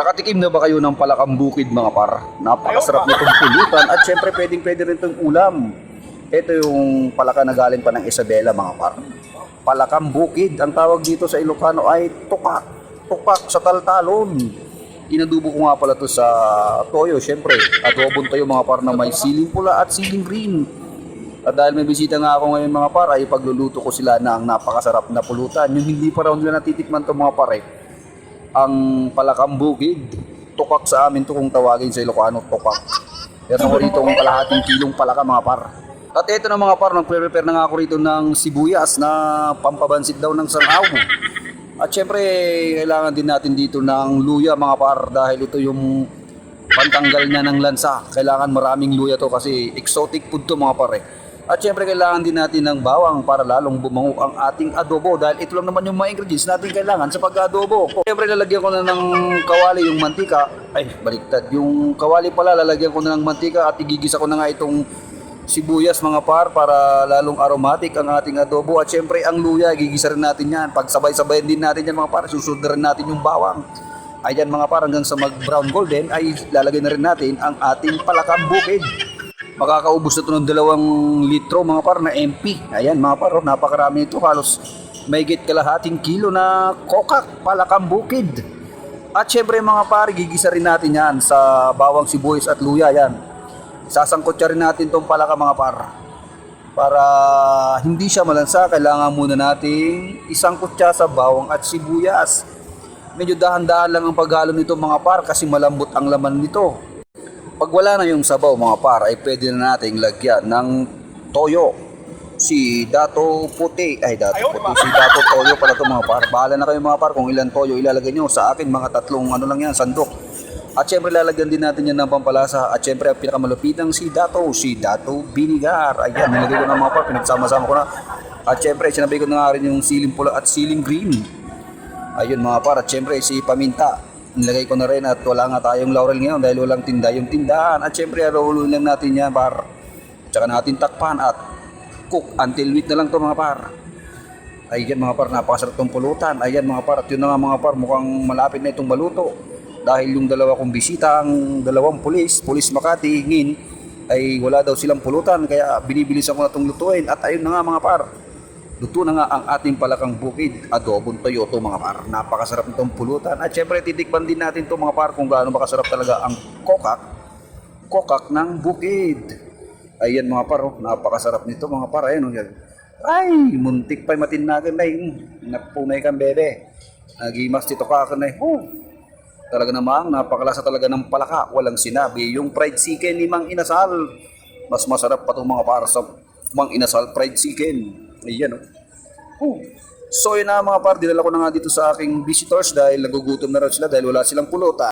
Nakatikim na ba kayo ng palakang bukid mga par? Napakasarap nitong pulutan at syempre pwedeng pwede rin itong ulam. Ito yung palaka na galing pa ng Isabela mga par. Palakang bukid, ang tawag dito sa Ilocano ay tukak. Tukak sa taltalon. Inadubo ko nga pala to sa toyo, syempre. Adobon tayo mga par na may siling pula at siling green. At dahil may bisita nga ako ngayon mga par, ay pagluluto ko sila ng napakasarap na pulutan. Yung hindi pa raw nila natitikman to mga par eh ang palakang bukid. Tukak sa amin to kung tawagin sa Ilocano, tukak. Meron ako rito ang kalahating kilong palaka mga par. At ito na mga par, nagpre-prepare na nga ako rito ng sibuyas na pampabansit daw ng sangaw. At syempre, kailangan din natin dito ng luya mga par dahil ito yung pantanggal niya ng lansa. Kailangan maraming luya to kasi exotic food to mga par eh. At syempre kailangan din natin ng bawang para lalong bumango ang ating adobo dahil ito lang naman yung mga ingredients natin kailangan sa pag-adobo. Syempre lalagyan ko na ng kawali yung mantika. Ay, baliktad. Yung kawali pala lalagyan ko na ng mantika at igigisa ko na nga itong sibuyas mga par para lalong aromatic ang ating adobo. At syempre ang luya, gigisa rin natin yan. Pag sabay-sabayin din natin yan mga par, susunod rin natin yung bawang. Ayan mga par, hanggang sa mag brown golden ay lalagay na rin natin ang ating palakang bukid makakaubos na ito ng dalawang litro mga par na MP. Ayan mga par, oh, napakarami ito. Halos may git kalahating kilo na kokak, palakang bukid. At syempre mga par, gigisa rin natin yan sa bawang sibuyas at luya yan. Sasangkot rin natin itong palaka mga par. Para hindi siya malansa, kailangan muna nating isang kutsa sa bawang at sibuyas. Medyo dahan-dahan lang ang paghalo nito mga par kasi malambot ang laman nito. Pag wala na yung sabaw mga par, ay pwede na nating lagyan ng toyo. Si Dato Puti, ay Dato Puti, si Dato Toyo pala to mga par. Bahala na kayo mga par kung ilan toyo ilalagay nyo. Sa akin mga tatlong ano lang yan, sandok. At syempre lalagyan din natin yan ng pampalasa. At syempre ang pinakamalupitang si Dato, si Dato Binigar. Ayan, nilagay ko na mga par, pinagsama-sama ko na. At syempre, sinabay ko na nga rin yung siling pula at siling green. Ayun mga par, at syempre si Paminta. Nilagay ko na rin at wala nga tayong laurel ngayon dahil walang tinda yung tindahan. At syempre, aruluin lang natin yan par. Tsaka natin takpan at cook until wheat na lang to mga par. Ayan mga par, napakasarap tong pulutan. Ayan mga par, at yun na nga mga par, mukhang malapit na itong maluto. Dahil yung dalawa kong bisita, ang dalawang pulis, pulis Makati, ngin, ay wala daw silang pulutan. Kaya binibilisan ko na itong lutuin. At ayun na nga mga par, Luto na nga ang ating palakang bukid, adobong Toyoto mga par. Napakasarap nitong pulutan. At syempre titikman din natin to mga par kung gaano ba kasarap talaga ang kokak. Kokak ng bukid. Ayan mga par, oh, napakasarap nito mga par. Ayan, oh. Ay, muntik pa'y matinagan na yun. Napunay kang bebe. Nagimas dito ka ka na oh. Talaga namang napakalasa talaga ng palaka. Walang sinabi. Yung fried chicken ni Mang Inasal. Mas masarap pa itong mga para sa Mang Inasal fried chicken. Ayan oh. Oh. So yun na mga par, dinala ko na nga dito sa aking visitors dahil nagugutom na raw sila dahil wala silang pulutan.